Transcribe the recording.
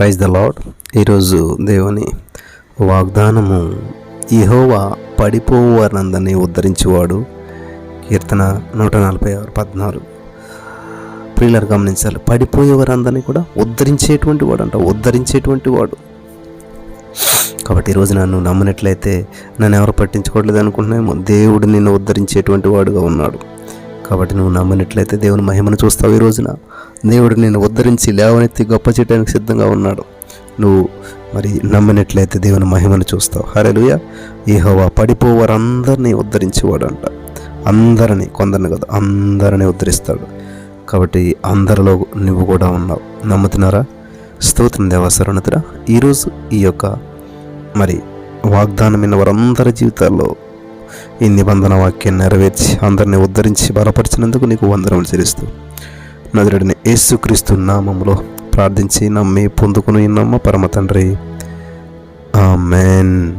Praise the lord ఈరోజు దేవుని వాగ్దానము ఇహోవా పడిపోవారందరినీ ఉద్ధరించేవాడు. కీర్తన నూట నలభై ఆరు పద్నాలుగు. ప్రియులర్ గమనించాలి పడిపోయేవారందరినీ కూడా ఉద్ధరించేటువంటి వాడు అంట ఉద్ధరించేటువంటి వాడు. కాబట్టి ఈరోజు నన్ను నమ్మినట్లయితే నన్ను ఎవరు పట్టించుకోవట్లేదు అనుకుంటున్నామో దేవుడు నిన్ను ఉద్ధరించేటువంటి వాడుగా ఉన్నాడు. కాబట్టి నువ్వు నమ్మినట్లయితే దేవుని మహిమను చూస్తావు ఈ రోజున. దేవుడు నేను ఉద్ధరించి లేవనెత్తి గొప్ప చేయడానికి సిద్ధంగా ఉన్నాడు. నువ్వు మరి నమ్మినట్లయితే దేవుని మహిమను చూస్తావు. హరేలుయ ఏహోవా పడిపోవారందరినీ ఉద్ధరించేవాడు అంట అందరినీ కొందరిని కదా అందరినీ ఉద్ధరిస్తాడు. కాబట్టి అందరిలో నువ్వు కూడా ఉన్నావు. నమ్ముతున్నారా? స్తోత్రం దేవసరణతురా ఈరోజు ఈ యొక్క మరి వాగ్దానమైన వారందరి జీవితాల్లో ఈ నిబంధన వాక్యం నెరవేర్చి అందరిని ఉద్ధరించి బలపరిచినందుకు నీకు వందనములు చెల్లిస్తూ నదుడిని యేసుక్రీస్తు నామములో ప్రార్థించి నమ్మి పొందుకుని నమ్మ పరమ తండ్రి. ఆమెన్.